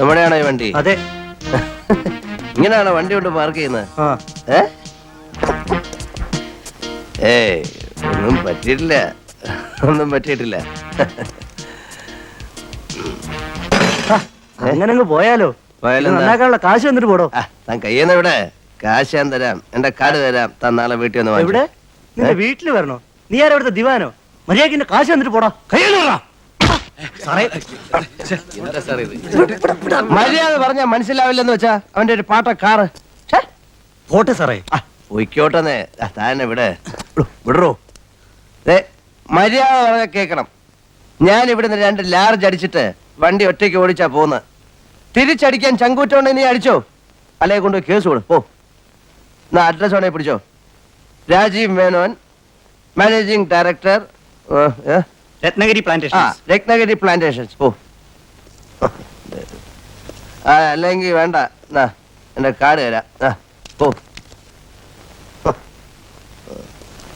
വണ്ടി? അതെ. ഇങ്ങനെയാണോ വണ്ടി കൊണ്ട് പാർക്ക് ചെയ്യുന്നത്? ആ. ഏ? ഏയ് ഒന്നും പറ്റിയിട്ടില്ല. ഒന്നും പറ്റിയിട്ടില്ല. അങ്ങനെ അങ്ങ് പോയാലോ. പോയാലോ എന്താ? നന്നാക്കാനുള്ള കാശ് വന്നിട്ട് പോടോ. ആ, താൻ കയ്യെന്ന് ഇവിടെ കാശ് ഞാൻ തരാം. എന്റെ കാർഡ് തരാം. താൻ നാളെ വീട്ടിൽ വന്ന് എവിടെ? വാങ്ങിച്ചോ. നിന്റെ വീട്ടിൽ വരണോ? നീ ആരാ ഇവിടുത്തെ ദിവാനോ മര്യാദ കാശ് വന്നിട്ട് പോടാ. കയ്യിൽ? മര്യാദ പറഞ്ഞാ മനസ്സിലാവില്ലെന്ന് വെച്ചാ അവന്റെ ഒരു പാട്ട കാറ്. പോട്ടെ സാറേ. പൊയ്ക്കോട്ടെന്നേ. താൻ ഇവിടെ. വിടറോ മര്യാദ പറഞ്ഞാ കേക്കണം. ഞാൻ ഇവിടുന്ന് രണ്ട് ലാർജ് അടിച്ചിട്ട് വണ്ടി ഒറ്റയ്ക്ക് ഓടിച്ചാ പോന്ന് തിരിച്ചടിക്കാൻ ചങ്കൂറ്റോണ്ട് നീ അടിച്ചോ? അല്ലെ കൊണ്ട് കേസ് കൊടു. പോ. എന്നാ അഡ്രസ് വേണേ പിടിച്ചോ. രാജീവ് മേനോൻ മാനേജിംഗ് ഡയറക്ടർ രത്നഗിരി ആ പ്ലാന്റേഷൻ രത്നഗിരി പ്ലാന്റേഷൻസ് ഓ. ആ അല്ലെങ്കിൽ വേണ്ട. എന്നാ എന്റെ കാർഡ് തരാം. ആ പോ.